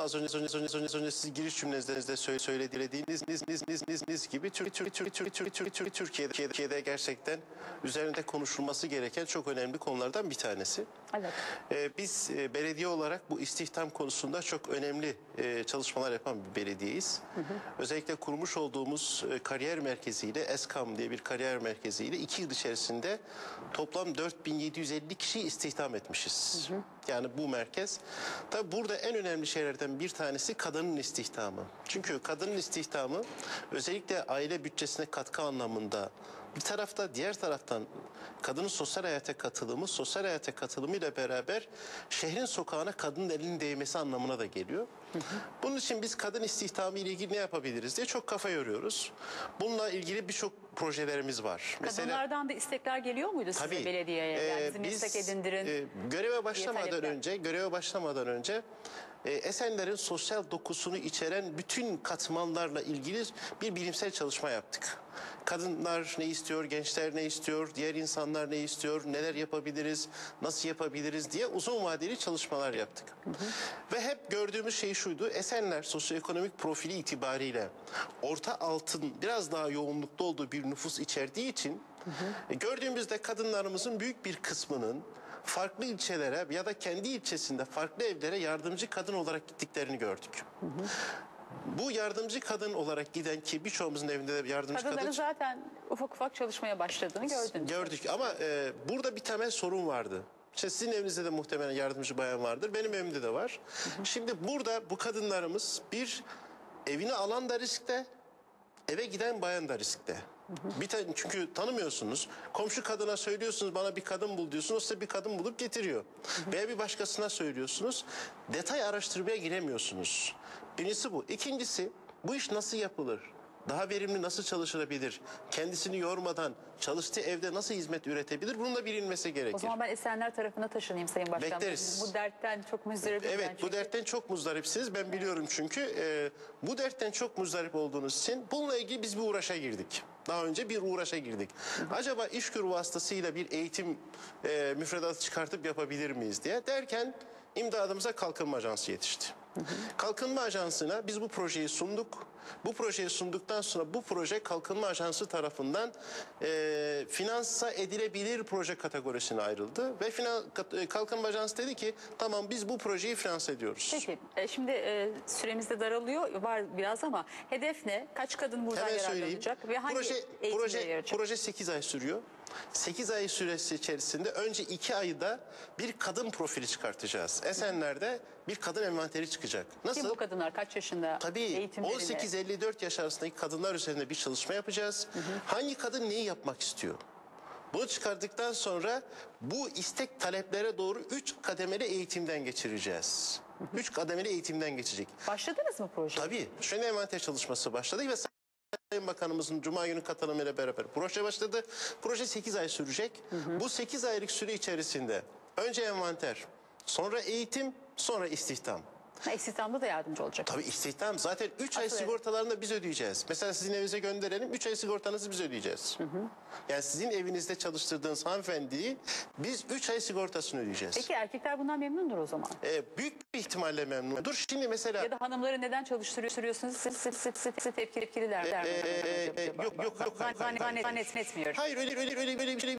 az önce az önce az önce, az önce, az önce siz giriş cümlenizde söyle- söylediğiniz niz, niz, niz, niz, niz gibi Türk, Türk, Türk, Türk, Türk, Türk, Türk, Türkiye'de, Türkiye'de gerçekten üzerinde konuşulması gereken çok önemli konulardan bir tanesi. Evet. Ee, Biz e, belediye olarak bu istihdam konusunda çok önemli e, çalışmalar yapan bir belediyeyiz. Özellikle kurmuş olduğumuz e, kariyer merkeziyle ESKAM diye bir kariyer merkeziyle iki yıl içerisinde toplam 4750 kişi istihdam etmişiz. Yani bu merkez. Tabi burada en önemli şeylerden bir tanesi kadının istihdamı. Çünkü kadının istihdamı özellikle aile bütçesine katkı anlamında bir tarafta diğer taraftan kadının sosyal hayata katılımı, sosyal hayata katılımı ile beraber şehrin sokağına kadının elinin değmesi anlamına da geliyor. Bunun için biz kadın istihdamı ile ilgili ne yapabiliriz diye çok kafa yoruyoruz. Bununla ilgili birçok projelerimiz var. Kadınlardan da istekler geliyor muydu size Tabii. belediyeye? Yani bizi biz, meslek edindirin. e, göreve başlamadan önce, göreve başlamadan önce e, Esenler'in sosyal dokusunu içeren bütün katmanlarla ilgili bir bilimsel çalışma yaptık. Kadınlar ne istiyor, gençler ne istiyor, diğer insanlar ne istiyor, neler yapabiliriz, nasıl yapabiliriz diye uzun vadeli çalışmalar yaptık. Ve hep gördüğümüz şey şuydu, Esenler sosyoekonomik profili itibariyle orta altın biraz daha yoğunlukta olduğu bir nüfus içerdiği için e, gördüğümüzde kadınlarımızın büyük bir kısmının farklı ilçelere ya da kendi ilçesinde farklı evlere yardımcı kadın olarak gittiklerini gördük. Bu yardımcı kadın olarak giden ki birçoğumuzun evinde de yardımcı Kadınların kadın zaten ufak ufak çalışmaya başladığını gördünüz. gördük ama e, burada bir temel sorun vardı. İşte sizin evinizde de muhtemelen yardımcı bayan vardır. Benim evimde de var. Şimdi burada bu kadınlarımız bir evini alan da riskte, eve giden bayan da riskte. Bir tane çünkü tanımıyorsunuz. Komşu kadına söylüyorsunuz bana bir kadın bul diyorsunuz. O size bir kadın bulup getiriyor. Veya bir başkasına söylüyorsunuz. Detay araştırmaya giremiyorsunuz. Birincisi bu. İkincisi bu iş nasıl yapılır? Daha verimli nasıl çalışılabilir? Kendisini yormadan çalıştığı evde nasıl hizmet üretebilir? Bunun da bilinmesi gerekir. O zaman ben Esenler tarafına taşınayım Sayın Başkan. Bekleriz. Bu dertten çok ben Evet bu çünkü. dertten çok muzdaripsiniz. Ben biliyorum çünkü. Ee, bu dertten çok muzdarip olduğunuz için bununla ilgili biz bir uğraşa girdik. Daha önce bir uğraşa girdik. Acaba işgür vasıtasıyla bir eğitim e, müfredatı çıkartıp yapabilir miyiz diye derken imdadımıza Kalkınma Ajansı yetişti. Kalkınma Ajansı'na biz bu projeyi sunduk. Bu projeyi sunduktan sonra bu proje Kalkınma Ajansı tarafından e, finansa edilebilir proje kategorisine ayrıldı. Ve finan, e, Kalkınma Ajansı dedi ki tamam biz bu projeyi finanse ediyoruz. Peki e, şimdi e, süremiz de daralıyor var biraz ama hedef ne? Kaç kadın buradan Hemen yararlanacak ve hangi proje, eğitimlere proje, yarayacak? proje 8 ay sürüyor. 8 ay süresi içerisinde önce 2 ayda bir kadın profili çıkartacağız. Esenler'de bir kadın envanteri çıkacak. Nasıl? Kim bu kadınlar kaç yaşında? Tabii Eğitimleri ne? 18-54 yaş arasındaki kadınlar üzerinde bir çalışma yapacağız. Hangi kadın neyi yapmak istiyor? Bunu çıkardıktan sonra bu istek taleplere doğru 3 kademeli eğitimden geçireceğiz. 3 kademeli eğitimden geçecek. Başladınız mı proje? Tabii. Şu an envanter çalışması başladı ve Sayın Bakanımızın Cuma günü katılımıyla beraber proje başladı. Proje 8 ay sürecek. Bu 8 aylık süre içerisinde önce envanter, sonra eğitim, sonra istihdam. Ha, istihdamda da yardımcı olacak. Tabii istihdam zaten 3 ay sigortalarını da biz ödeyeceğiz. Mesela sizin evinize gönderelim 3 ay sigortanızı biz ödeyeceğiz. Yani sizin evinizde çalıştırdığınız hanımefendiyi biz 3 ay sigortasını ödeyeceğiz. Peki erkekler bundan memnundur o zaman. Ee, büyük bir ihtimalle memnun. Dur şimdi mesela... Ya da hanımları neden çalıştırıyorsunuz? Siz sık sık sık tepki tepkililer. Ee, e, e, yok, yok, yok, hayır, hayır, hayır. Zannetmiyorum. Hayır öyle öyle öyle öyle bir şey